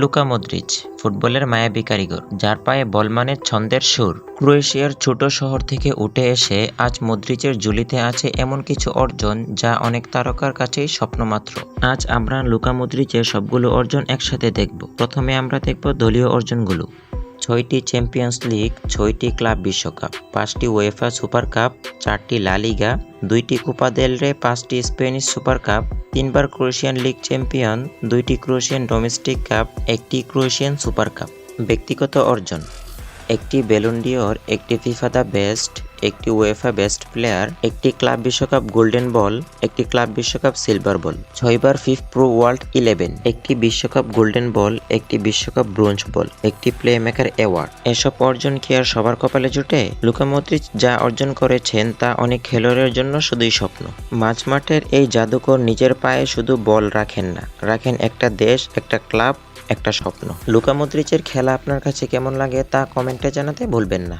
Luka Modric ফুটবলের মায়াবী কারিগর, যার পায়ে বল মানে ছন্দের সুর। ক্রোয়েশিয়ার ছোট শহর থেকে উঠে এসে আজ মদ্রিচের ঝুলিতে আছে এমন কিছু অর্জন যা অনেক তারকার কাছেই স্বপ্নমাত্র। আজ আমরা লুকা মদ্রিচের সবগুলো অর্জন একসাথে দেখব। প্রথমে আমরা দেখব দলীয় অর্জনগুলো। ছয়টি চ্যাম্পিয়ন্স লিগ, ছয়টি ক্লাব বিশ্বকাপ, পাঁচটি ওয়েফা সুপার কাপ, চারটি লা লিগা দুইটি কোপা দেল রে পাঁচটি স্পেনিশ সুপার কাপ, তিনবার ক্রোয়েশিয়ান লিগ চ্যাম্পিয়ন, দুইটি ক্রোয়েশিয়ান ডোমেস্টিক কাপ, একটি ক্রোয়েশিয়ান সুপার কাপ। ব্যক্তিগত অর্জন। একটি বেলুন্ডিওর একটি ফিফা দ্য বেস্ট একটি ওয়েফা বেস্ট প্লেয়ার একটি ক্লাব বিশ্বকাপ গোল্ডেন বল একটি ক্লাব বিশ্বকাপ সিলভার বল ছয়বার ফিফ প্রো ওয়ার্ল্ড ইলেভেন একটি বিশ্বকাপ গোল্ডেন বল একটি বিশ্বকাপ ব্রোঞ্জ বল একটি প্লে মেকার অ্যাওয়ার্ড এসব অর্জন কি আর সবার কপালে জুটে? লুকা মদ্রিচ যা অর্জন করেছেন তা অনেক খেলোয়াড়ের জন্য শুধুই স্বপ্ন। মাঝমাঠের এই জাদুকর নিজের পায়ে শুধু বল রাখেন না, রাখেন একটা দেশ, একটা ক্লাব, একটা স্বপ্ন। লুকা মদ্রিচের খেলা আপনার কাছে কেমন লাগে তা কমেন্টে জানাতে ভুলবেন না।